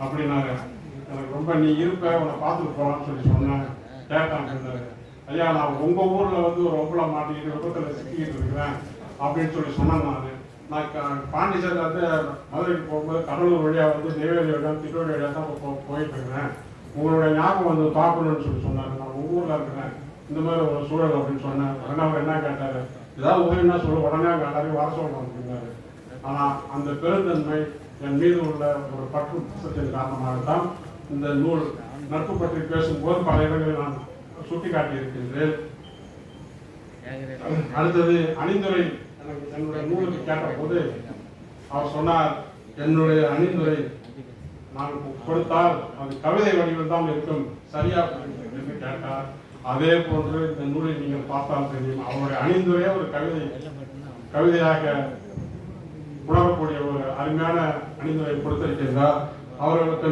அப்படின்னார் எனக்கு ரொம்ப நீ இருப்ப உன்னை பார்த்துட்டு போகலான்னு சொல்லி சொன்னேன் கேட்டான் சொன்னாரு ஐயா நான் உங்க ஊர்ல வந்து ஒரு ஒப்பளை மாட்டிக்கிட்டு விபத்துல சிக்கிக்கிட்டு இருக்கிறேன் அப்படின்னு சொல்லி சொன்னேன் நான் நான் க- வந்து மதுரைக்கு போகும்போது கடலூர் வழியா வந்து நெய்வேலி வழியாக திருவள்ளி வழியாக தான் போ- போயிட்டு இருக்கிறேன். உங்களுடைய ஞாபகம் வந்து பார்க்கணும்னு சொல்லி சொன்னாரு நான் உங்க ஊர்ல இருக்கிறேன். இந்த மாதிரி ஒரு சூழல் அப்படின்னு சொன்னேன் உடனே அவர் என்ன கேட்டாரு? ஏதாவது உதவினா சொல்ல உடனே அங்க எல்லாரையும் வர சொல்லணும் அப்படின்னாரு. ஆனால் அந்த பெருந்தன்மை என் மீது உள்ள ஒரு பற்று காரணமாக காரணமாகத்தான் இந்த நூல் நட்பு பற்றி பேசும்போது பல இடங்களில் நான் சுட்டிக்காட்டியிருக்கின்றேன் அடுத்தது அணிந்துரை என்னுடைய நூலுக்கு கேட்டபோது அவர் சொன்னார் என்னுடைய அணிந்துரை நான் கொடுத்தால் அது கவிதை வடிவில் தான் இருக்கும். சரியா என்று கேட்டார். அதே போன்று இந்த நூலை நீங்கள் பார்த்தால் தெரியும் அவருடைய அணிந்துரையே ஒரு கவிதை கவிதையாக உணரக்கூடிய ஒரு அருமையான அணிந்துரை கொடுத்திருக்கின்றார் அவர்களுக்கு